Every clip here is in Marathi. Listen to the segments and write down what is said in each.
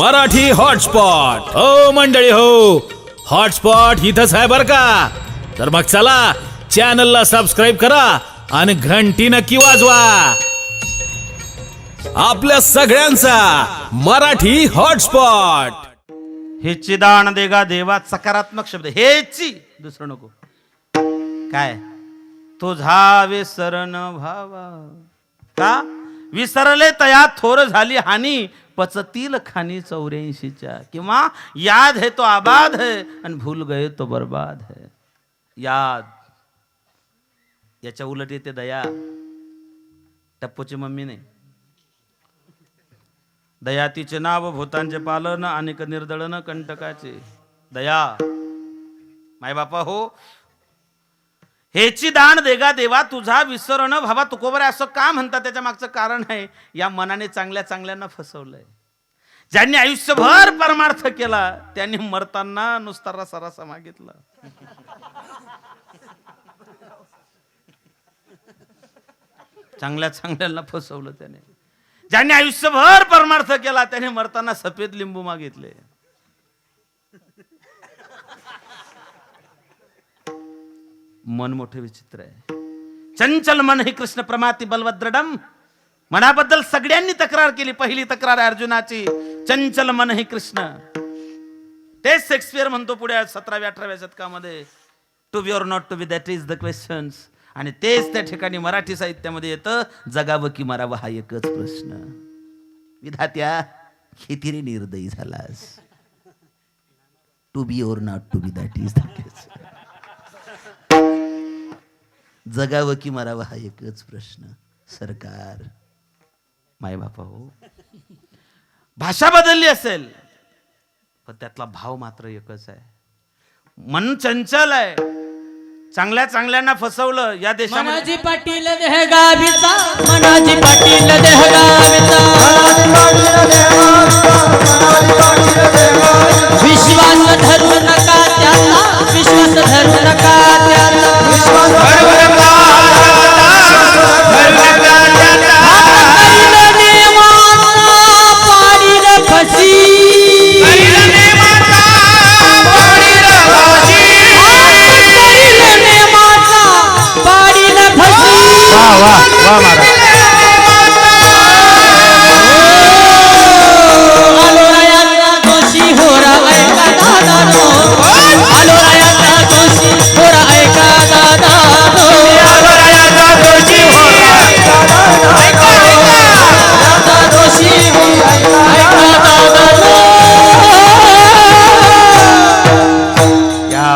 मराठी हॉटस्पॉट. हो मंडळी हो. हॉटस्पॉट इथंच आहे बर का? तर मग चला चॅनलला सबस्क्राईब करा आणि घंटी नक्की वाजवा. आपल्या सगळ्यांचा मराठी हॉटस्पॉट. हेची दान देगा देवा सकारात्मक शब्द. हेची दुसरं नको. काय? तुझा विसरण भावा. का? विसरले तया थोर झाली हानी. पचतील खानी चौऱ्याऐंशीच्या. किंवा याद है तो आबाद है आणि भूल गए तो बर्बाद है. याद. याच्या उलट येते दया. टप्पूची मम्मी नाही. दया तिचे नाव भूतांचे पालन अनेक निर्दळन कंटकाचे. दया. माय बापा हो हेची दान देगा देवा तुझा विसरण भावा तुकोबर असं का म्हणतात त्याच्या मागचं कारण आहे या मनाने चांगल्या चांगल्यांना फसवलंय. ज्यांनी आयुष्यभर परमार्थ केला त्यांनी मरताना नुसता सरासा मागितला. चांगल्या चांगल्यांना फसवलं त्याने. ज्यांनी आयुष्यभर परमार्थ केला त्याने मरताना सफेद लिंबू मागितले. मन मोठे विचित्र आहे. चंचल मन हे कृष्ण प्रमाती बलवद्रडम मनाबद्दल सगळ्यांनी तक्रार केली पहिली तक्रार आहे अर्जुनाची. चंचल मन हे कृष्ण. तेच शेक्सपियर म्हणतो पुढे सतराव्या अठराव्या शतकामध्ये to be or not to be that is the questions आणि तेच त्या ठिकाणी मराठी साहित्यामध्ये येतं जगावं की मरावं हा एकच प्रश्न. विधात्या हितीने निर्दयी झालास. To be or not to be that is the जगावं की मरावं हा एकच प्रश्न. सरकार. माय बापा हो. भाषा बदलली असेल पण त्यातला भाव मात्र एकच आहे. मन चंचल आहे चांगल्या चांगल्यांना फसवलं या देशामध्ये. मनाजी पाटील देहगावीचा मनाजी पाटील देहगावीचा. विश्वास धरू नका त्याला विश्वास धरू नका.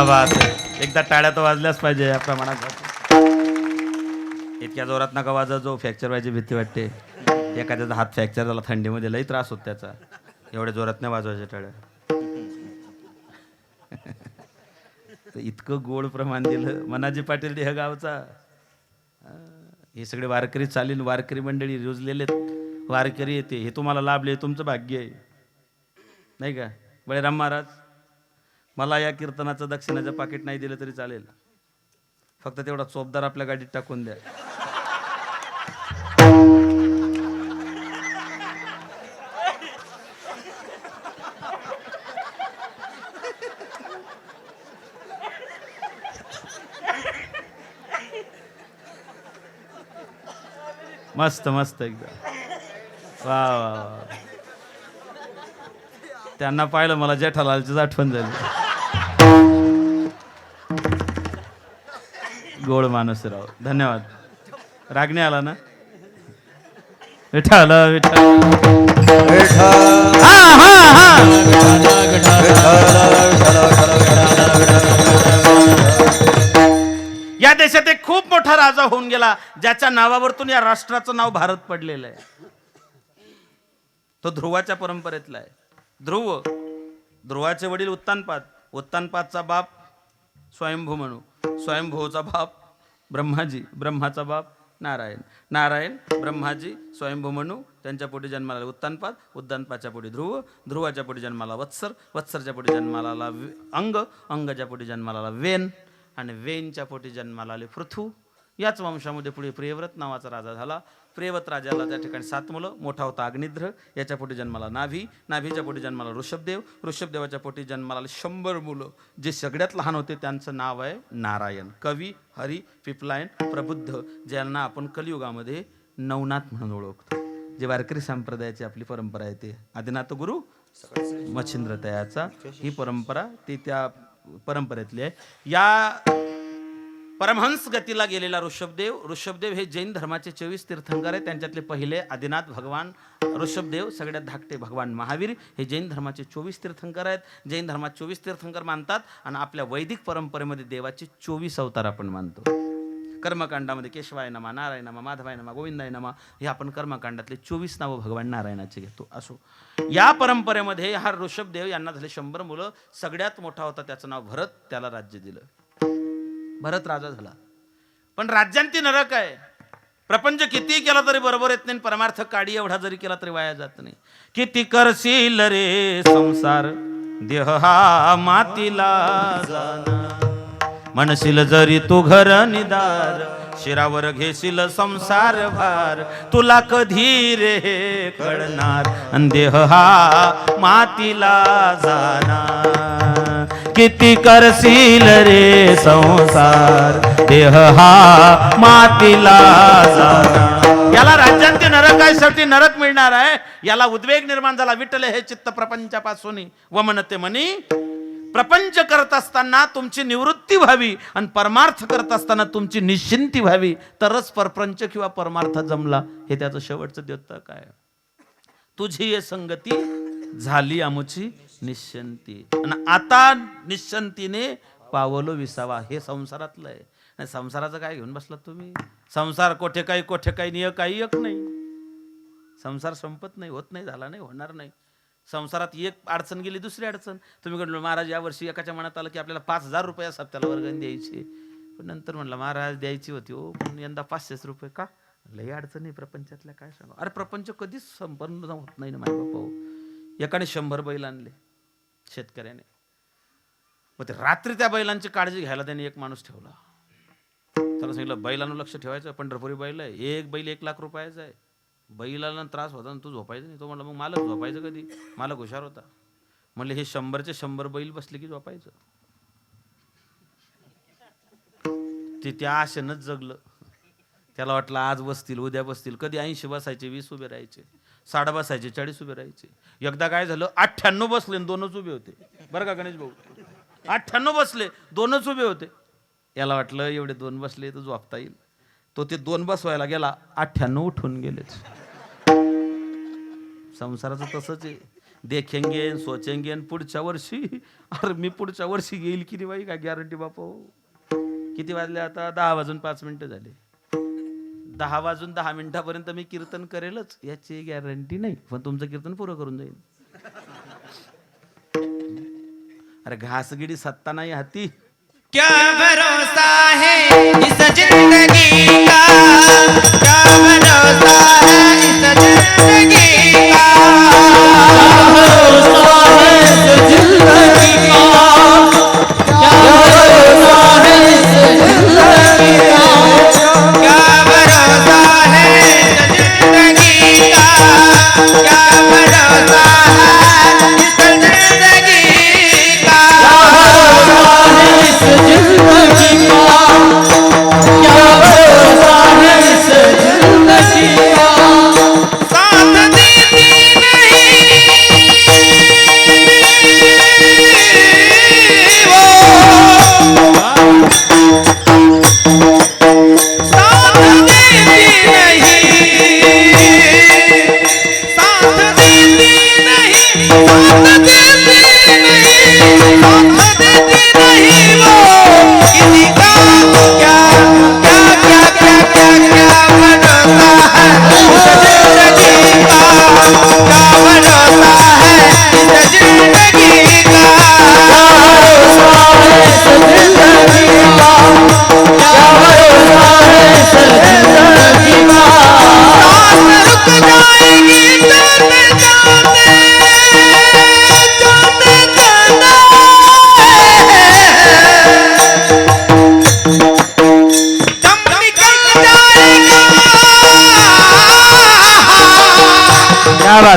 बात. एकदा टाळ्या तर वाजल्याच पाहिजे या प्रमाणात इतक्या जोरात नका वाजा जो फ्रॅक्चर व्हायची भीती वाटते. एखाद्याचा हात फ्रॅक्चर झाला थंडीमध्ये लई त्रास होत त्याचा. एवढ्या जोरात नाही वाजवायच्या टाळ्या. तर इतकं गोड प्रमाण दिलं. मनाजी पाटील देह गावचा. हे सगळे वारकरी चालील वारकरी मंडळी रुजलेले वारकरी येते. हे तुम्हाला लाभले तुमचं भाग्य आहे. नाही का? बळीराम महाराज? मला या कीर्तनाचं दक्षिणाचं पाकिट नाही दिलं तरी चालेल. फक्त तेवढा चोपदार आपल्या गाडीत टाकून द्या. मस्त मस्त एकदम. वा वा वा. त्यांना पाहिलं मला जेठालालचीच आठवण झाली. गोड माणूसराव धन्यवाद. रागणे आला ना? विठ्ठल विठ्ठल. हा हा हा. या देशात एक खूप मोठा राजा होऊन गेला ज्याच्या नावावरतून या राष्ट्राचं नाव भारत पडलेलं आहे. तो ध्रुवाच्या परंपरेतला आहे. ध्रुव ध्रुवाचे वडील उत्तानपाद. उत्तानपादचा बाप स्वयंभू म्हणू. स्वयंभूचा बाप ब्रह्माजी ब्रह्माचा बाप नारायण. नारायण ब्रह्माजी स्वयंभू म्हणू त्यांच्या पोटी जन्माला उत्तानपाद उत्तानपादच्या पोटी ध्रुव ध्रुवाच्या पोटी जन्माला वत्सर वत्सरच्या पोटी जन्माला अंग अंगच्या पोटी जन्माला वेन आणि वेनच्या पोटी जन्माला आले पृथू याच वंशामध्ये पुढे प्रियव्रत नावाचा राजा झाला. प्रेवत राजाला त्या ठिकाणी सात मुलं मोठा होता अग्निद्र याच्या पोटी जन्माला नाभी नाभीच्या पोटी जन्माला ऋषभदेव ऋषभदेवाच्या पोटी जन्माला शंभर मुलं जे सगळ्यात लहान होते त्यांचं नाव आहे नारायण. कवी हरी पिपलायन प्रबुद्ध ज्यांना आपण कलियुगामध्ये नवनाथ म्हणून ओळखतो. जे वारकरी संप्रदायाची आपली परंपरा आहे ते. आदिनाथ गुरु मच्छिंद्र तयाचा ही परंपरा ती त्या परंपरेतली आहे. या परमहंस गतीला गेलेला ऋषभदेव ऋषभदेव हे जैन धर्माचे चोवीस तीर्थंकर आहेत. त्यांच्यातले पहिले आदिनाथ भगवान ऋषभदेव सगळ्यात धाकटे भगवान महावीर हे जैन धर्माचे चोवीस तीर्थंकर आहेत. जैन धर्मात चोवीस तीर्थंकर मानतात आणि आपल्या वैदिक परंपरेमध्ये देवाचे चोवीस अवतार आपण मानतो. कर्मकांडामध्ये केशवाय नमा नारायण नमा माधवाय नमा गोविंदाय नमा हे आपण कर्मकांडातले चोवीस नावं भगवान नारायणाचे घेतो. असो. या परंपरेमध्ये हा ऋषभदेव यांना झाले शंभर मुलं. सगळ्यात मोठा होता त्याचं नाव भरत त्याला राज्य दिलं. भरत राजा झाला. पण राज्यांती नरक आहे. प्रपंच किती केला तरी बरोबर येत नाही परमार्थ काडी एवढा जरी केला तरी वाया जात नाही. किती करशील रे संसार देह हा मातीला म्हणशील जरी तू घर निदार शिरावर घेशील संसार भार. तुला कधी रे कळणार? देह हा मातीला जाणार. किती करशील रे संसार? देह हा मातीला जाणार. याला राज्यांती नरक आहे शेवटी नरक मिळणार आहे. याला उद्वेग निर्माण झाला. विठ्ठल हे चित्त प्रपंचापासून वमनते म्हणी प्रपंच करत असताना तुमची निवृत्ती व्हावी आणि परमार्थ करत असताना तुमची निश्चिंती व्हावी. तरच परप्रंच किंवा परमार्थ जमला. हे त्याचं शेवटचं देतं काय तुझी ये संगती झाली आमुची. निश्चंती आणि आता निश्चंतीने पावलो विसावा. हे संसारातलं आहे. नाही संसाराचं काय घेऊन बसलात तुम्ही? संसार कोठे काही कोठे काही निय काही एक नाही. संसार संपत नाही होत नाही झाला नाही होणार नाही. संसारात एक अडचण गेली दुसरी अडचण. तुम्ही म्हटलं महाराज यावर्षी एकाच्या मनात आलं की आपल्याला पाच हजार रुपये सप्त्याला वर्गणी द्यायची. पण नंतर म्हणलं महाराज द्यायची होती हो पण यंदा पाचशेच रुपये का? लई अडचणी प्रपंचातल्या काय सांगा? अरे प्रपंच कधीच संपन्न होत नाही ना माझ्या बापा एकाने शंभर बैल आणले. शेतकऱ्याने. मग ते रात्री त्या बैलांची काळजी घ्यायला त्याने एक माणूस ठेवला. त्याला सांगितलं बैलांना लक्ष ठेवायचं पंढरपुरी बैल आहे. एक बैल एक लाख रुपयाचा आहे. बैलाला त्रास होता आणि तू झोपायचं नाही. तो म्हणला मग मालक झोपायचं कधी? मालक हुशार होता. म्हणले हे शंभरचे शंभर बैल बसले की झोपायचं. ते त्या आशेनंच जगलं. त्याला वाटलं आज बसतील उद्या बसतील. कधी ऐंशी बसायचे वीस उभे राहायचे साडा बसायचे चाळीस उभे राहायचे. एकदा काय झालं अठ्ठ्याण्णव बसले आणि दोनच उभे होते. बरं का गणेश भाऊ? अठ्ठ्याण्णव बसले दोनच उभे होते. याला वाटलं एवढे दोन बसले तर झोपता येईल. तो ते दोन बसवायला गेला अठ्ठ्याण्णव उठून गेलेच संसाराचं तसंच आहे. देखेंगे न सोचेंगे न पुढच्या वर्षी. अरे मी पुढच्या वर्षी येईल की नाही बाई काय गॅरंटी बापा हो. किती वाजले आता? दहा वाजून पाच मिनिटं झाले. दहा वाजून दहा मिनिटापर्यंत मी कीर्तन करेलच याची गॅरंटी नाही. पण तुमचं कीर्तन पुरं करून जाईल. अरे घासगिडी सत्ता नाही हाती. क्या भरोसा है इस जिंदगी का? क्या भरोसा है इस जिंदगी का? भरोसा है इस जिंदगी का? क्या भरोसा है इस जिंदगी का?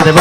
দেব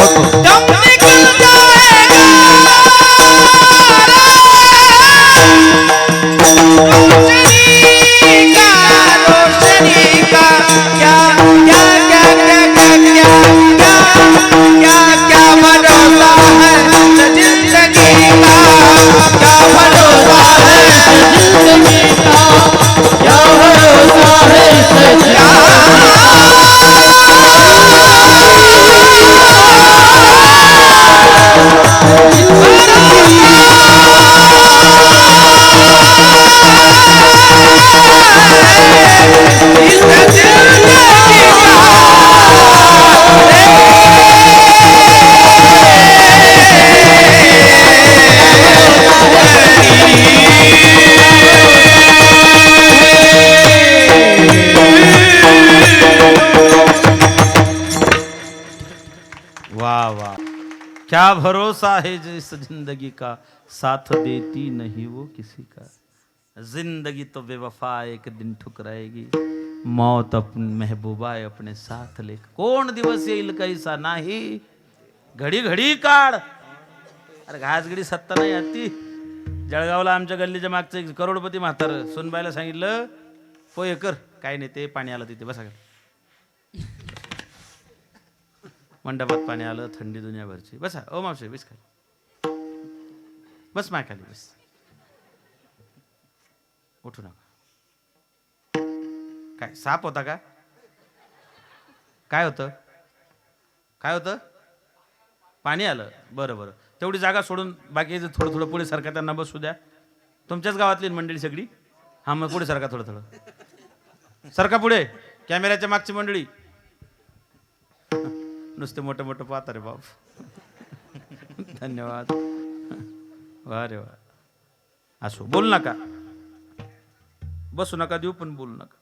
क्या भरोसा है जिस जिंदगी का साथ देती नहीं वो किसी का। जिंदगी तो बेवफा एक दिन ठुकराएगी मौत अपने महबूबा अपने साथ ले कोण दिवस येईल कैसा नाही घडी घडी काढ अरे घासगडी सत्ता नाही आती। जळगावला आमच्या गल्लीच्या मागचं एक करोडपती म्हातार सुनबायला सांगितलं पोय कर. काय नाही ते पाणी आलं तिथे बसा खाली. मंडपात पाणी आलं थंडी दुनियाभरची. बसा. ओ मावशी बस खाली. बस माय खाली बस. उठू नका. काय साप होता का? काय होतं? काय होतं? पाणी आलं. बरं बरं. तेवढी जागा सोडून बाकी थोडं थोडं पुढे सारखा त्यांना बसू द्या. तुमच्याच गावातली मंडळी सगळी? हा मग पुढे सारखा थोडं थोडं. सरका पुढे. कॅमेऱ्याच्या मागची मंडळी. नुसते मोठं मोठं पाहता रे बाप धन्यवाद. वा रे वा. असो बोल नका. बसू नका देऊ पण बोलू नका.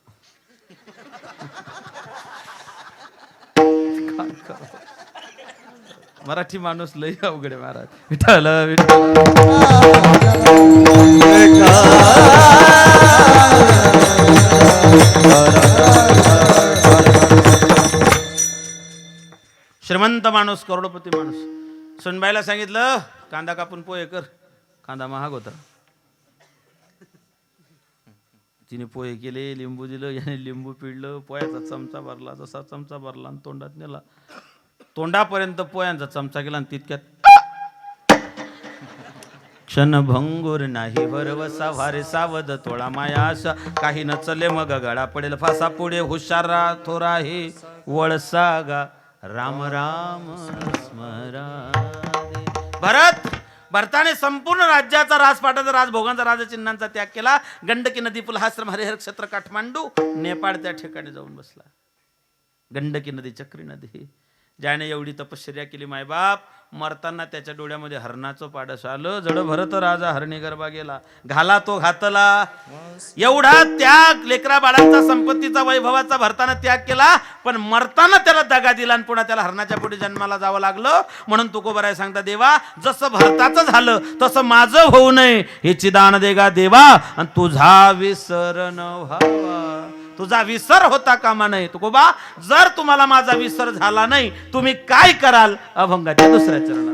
मराठी माणूस लय अवघड आहे महाराज. विठ्ठल विठ्ठल. श्रीमंत माणूस करोडपती माणूस. सुनबाईला सांगितलं कांदा कापून पोहे कर. कांदा महाग होता. तिने पोहे केले लिंबू दिलं याने लिंबू पिळलं पोह्याचा चमचा भरला जसा चमचा भरला आणि तोंडात नेला. तोंडापर्यंत पोह्यांचा चमचा गेला आणि तितक्यात क्षणभंगूर नाही भरवसा वारे सावध थोडा माया आशा काही न चले मग गळा पडेल फासा पुढे हुशार थोरा हे वळसा गा राम राम स्मरा भरत भरताने संपूर्ण राज्याचा राजपाटाचा राजभोगांचा राजचिन्हांचा त्याग केला. गंडकी नदी पुलहाश्रम हरिहर क्षेत्र काठमांडू नेपाळ त्या ठिकाणी जाऊन बसला. गंडकी नदी चक्री नदी. ज्याने एवढी तपश्चर्या केली मायबाप मरताना त्याच्या डोळ्यामध्ये हरणाचं पाडस आलं जड भरत राजा हरणी गरबा गेला. घाला तो घातला. एवढा त्याग लेकरा बाळांचा संपत्तीचा वैभवाचा भरताना त्याग केला पण मरताना त्याला दगा दिला आणि पुन्हा त्याला हरणाच्या पुढे जन्माला जावं लागलं. म्हणून तुकोबराय सांगता देवा जसं भरताचं झालं तसं माझं होऊ नये. हे चिदान देगा देवा आणि तुझा विसरण व्हावा. तुझा विसर होता कामा नये. तुकोबा जर तुम्हाला माझा विसर झाला नाही तुम्ही काय कराल? अभंगाच्या दुसऱ्या चरणात.